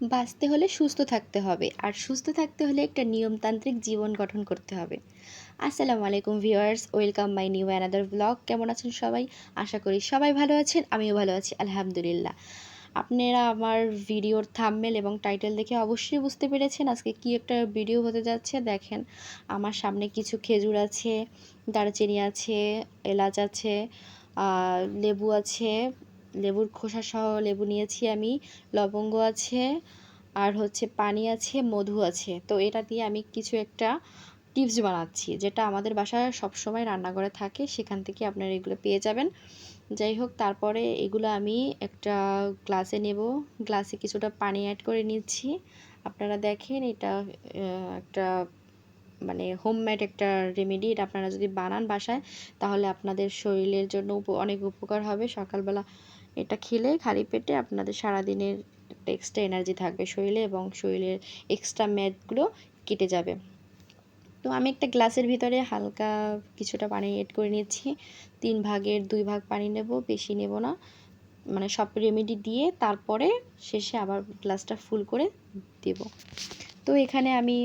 বাঁচতে হলে সুস্থ থাকতে হবে আর সুস্থ থাকতে হলে একটা নিয়মতান্ত্রিক জীবন গঠন করতে হবে। আসসালামু আলাইকুম viewers, welcome my new another blog. কেমন আছেন সবাই? আশা করি সবাই ভালো আছেন, আমিও ভালো আছি, আলহামদুলিল্লাহ। আপনারা আমার ভিডিওর থাম্মেল এবং টাইটেল দেখে অবশ্যই বুঝতে পেরেছেন আজকে কি একটা ভিডিও হতে যাচ্ছে। দেখেন, আমার সামনে কিছু খেজুর আছে, দারচিনি আছে, এলাচ আছে লেবু আছে লেবুর খোসা সহ লেবু নিয়েছি আমি, লবঙ্গ আছে, আর হচ্ছে পানি আছে, মধু আছে। তো এটা দিয়ে আমি কিছু একটা টিপস বানাচ্ছি, যেটা আমাদের বাসায় সবসময় রান্নাঘরে থাকে, সেখান থেকে আপনারা এগুলো পেয়ে যাবেন। যাই হোক, তারপরে এগুলো আমি একটা গ্লাসে নেব। গ্লাসে কিছুটা পানি অ্যাড করে নিচ্ছি। আপনারা দেখেন এটা একটা মানে হোমমেড একটা রেমেডি এটা আপনারা যদি বানান বাসায়, তাহলে আপনাদের শরীরের জন্য অনেক উপকার হবে। সকালবেলা এটা খেলে খালি পেটে আপনাদের সারাদিনের এক্সট্রা এনার্জি থাকবে শরীরে এবং শরীরের এক্সট্রা ম্যাদগুলো কেটে যাবে। তো আমি একটা গ্লাসের ভিতরে হালকা কিছুটা পানি এড করে নিয়েছি। তিন ভাগের দুই ভাগ পানি নেব, বেশি নেব না। মানে সব রেমেডি দিয়ে তারপরে শেষে আবার গ্লাসটা ফুল করে দেব। তো এখানে আমি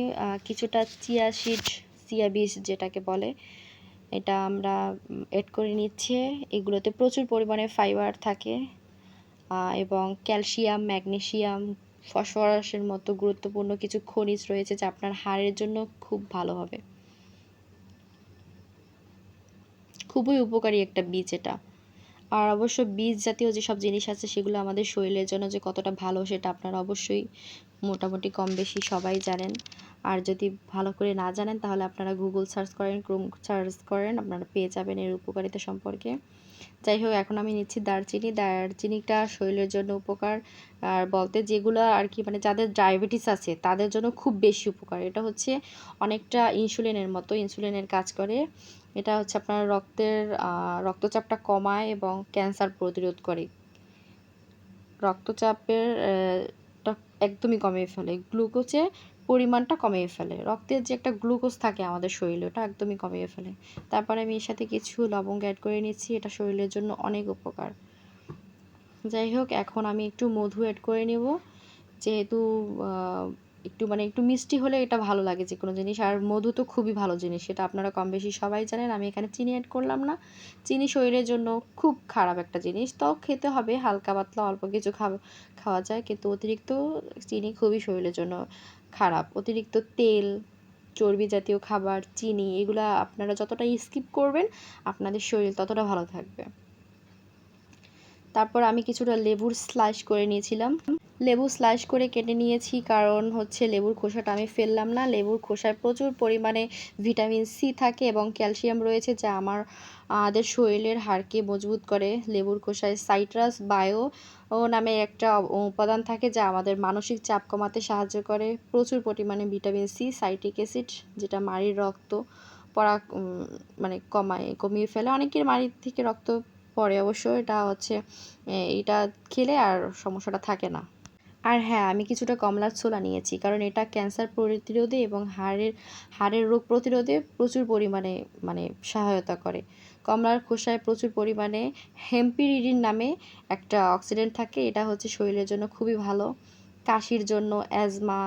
কিছুটা চিয়া সিড, চিয়া বীজ যেটাকে বলে, এটা আমরা এড করে নিচ্ছে। এগুলোতে প্রচুর পরিমাণে ফাইবার থাকে এবং ক্যালসিয়াম ম্যাগনেশিয়াম ফসফরাসের মতো গুরুত্বপূর্ণ কিছু খনিজ রয়েছে যা আপনার হাড়ের জন্য খুব ভালো হবে। খুবই উপকারী একটা বীজ এটা। আর অবশ্য বীজ জাতীয় যেসব জিনিস আছে সেগুলো আমাদের শরীরের জন্য যে কতটা ভালো সেটা আপনারা অবশ্যই মোটামুটি কম বেশি সবাই জানেন। আর যদি ভালো করে না জানেন, তাহলে আপনারা গুগল সার্চ করেন ক্রোম সার্চ করেন, আপনারা পেয়ে যাবেন এর উপকারিতা সম্পর্কে। যাই হোক, এখন আমি নিচ্ছি দারচিনি। দারচিনিটা শরীরের জন্য উপকার। আর বলতে যেগুলো আর কি মানে যাদের ডায়াবেটিস আছে, তাদের জন্য খুব বেশি উপকার। এটা হচ্ছে অনেকটা ইনসুলিনের মতো ইনসুলিনের কাজ করে। এটা হচ্ছে আপনার রক্তের রক্তচাপটা কমায় এবং ক্যান্সার প্রতিরোধ করে। রক্তচাপের একদমই কমিয়ে ফেলে, গ্লুকোজের পরিমাণটা কমিয়ে ফেলে। রক্তের যে একটা গ্লুকোজ থাকে আমাদের শরীরে, ওটা একদমই কমিয়ে ফেলে। তারপরে আমি এর সাথে কিছু লবঙ্গ অ্যাড করে নিচ্ছি, এটা শরীরের জন্য অনেক উপকার। যাই হোক, এখন আমি একটু মধু অ্যাড করে নেব। যেহেতু একটু মানে একটু মিষ্টি হলে এটা ভালো লাগে যে কোনো জিনিস। আর মধু তো খুবই ভালো জিনিস, সেটা আপনারা কম বেশি সবাই জানেন। আমি এখানে চিনি অ্যাড করলাম না। চিনি শরীরের জন্য খুব খারাপ একটা জিনিস। তো খেতে হবে, হালকা পাতলা অল্প কিছু খাওয়া খাওয়া যায়। কিন্তু অতিরিক্ত চিনি খুবই শরীরের জন্য খারাপ। অতিরিক্ত তেল, চর্বি জাতীয় খাবার, চিনি, এগুলো আপনারা যতটা স্কিপ করবেন, আপনাদের শরীর ততটা ভালো থাকবে। তারপর আমি কিছুটা লেবুর স্লাইস করে নিয়েছিলাম। লেবু স্লাইস করে কেটে নিয়েছি, কারণ হচ্ছে লেবুর খোসাটা আমি ফেললাম না। লেবুর খোসায় প্রচুর পরিমাণে ভিটামিন সি থাকে এবং ক্যালসিয়াম রয়েছে, যা আমার আমাদের শরীরের হাড়কে মজবুত করে। লেবুর খোসায় সাইট্রাস, বায়ো নামে একটা উপাদান থাকে, যা আমাদের মানসিক চাপ কমাতে সাহায্য করে। প্রচুর পরিমাণে ভিটামিন সি, সাইট্রিক অ্যাসিড, যেটা মাড়ির রক্ত পড়া মানে কমায়, কমিয়ে ফেলে। অনেকের মাড়ির থেকে রক্ত পড়ে অবশ্য, এটা হচ্ছে এটা খেলে আর সমস্যাটা থাকে না। আর হ্যাঁ আমি কিছুটা কমলার ছোলা নিয়েছি, কারণ এটা ক্যান্সার প্রতিরোধে এবং হাড়ের হাড়ের রোগ প্রতিরোধে প্রচুর পরিমাণে মানে সহায়তা করে। কমলার খোসায় প্রচুর পরিমাণে হেম্পিরিডিন নামে একটা অক্সিডেন্ট থাকে, এটা হচ্ছে শরীরের জন্য খুবই ভালো। কাশির জন্য অ্যাজমা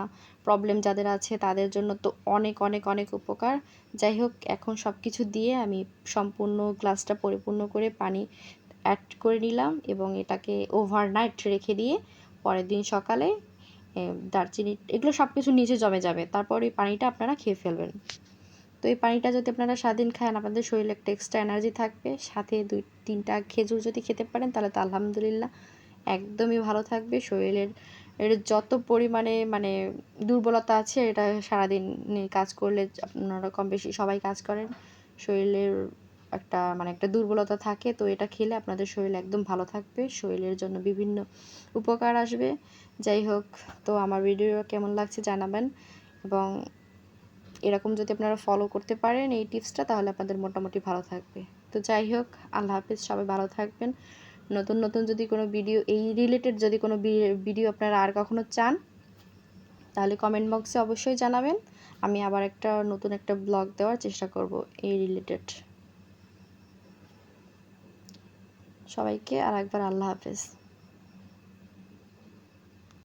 প্রবলেম যাদের আছে তাদের জন্য তো অনেক অনেক অনেক উপকার। যাই হোক, এখন সব কিছু দিয়ে আমি সম্পূর্ণ গ্লাসটা পরিপূর্ণ করে পানি অ্যাড করে নিলাম এবং এটাকে ওভারনাইট রেখে দিয়ে পরের দিন সকালে দারচিনি, এগুলো সব কিছু নিচে জমে যাবে। তারপর এই পানিটা আপনারা খেয়ে ফেলবেন। তো এই পানিটা যদি আপনারা স্বাধীন খান, আপনাদের শরীরে একটা এক্সট্রা এনার্জি থাকবে। সাথে দুই, তিনটা খেজুর যদি খেতে পারেন, তাহলে তো আলহামদুলিল্লাহ একদমই ভালো থাকবে। শরীরের, এর যত পরিমাণে মানে দুর্বলতা আছে, এটা সারাদিন কাজ করলে আপনারা কম বেশি সবাই কাজ করেন। শরীরের একটা মানে একটা দুর্বলতা থাকে, তো এটা খেলে আপনাদের শরীর একদম ভালো থাকবে। শরীরের জন্য বিভিন্ন উপকার আসবে। যাই হোক, তো আমার ভিডিও কেমন লাগছে জানাবেন। এবং এরকম যদি আপনারা ফলো করতে পারেন এই টিপসটা তাহলে আপনাদের মোটামুটি ভালো থাকবে। তো যাই হোক, আল্লাহ হাফিজ, সবাই ভালো থাকবেন। নতুন নতুন যদি কোনো ভিডিও এই রিলেটেড যদি কোনো ভিডিও আপনারা আর কখনো চান, তাহলে কমেন্ট বক্সে অবশ্যই জানাবেন। আমি আবার একটা নতুন একটা ব্লগ দেওয়ার চেষ্টা করব এই রিলেটেড সবাইকে আর একবার আল্লাহ হাফেজ।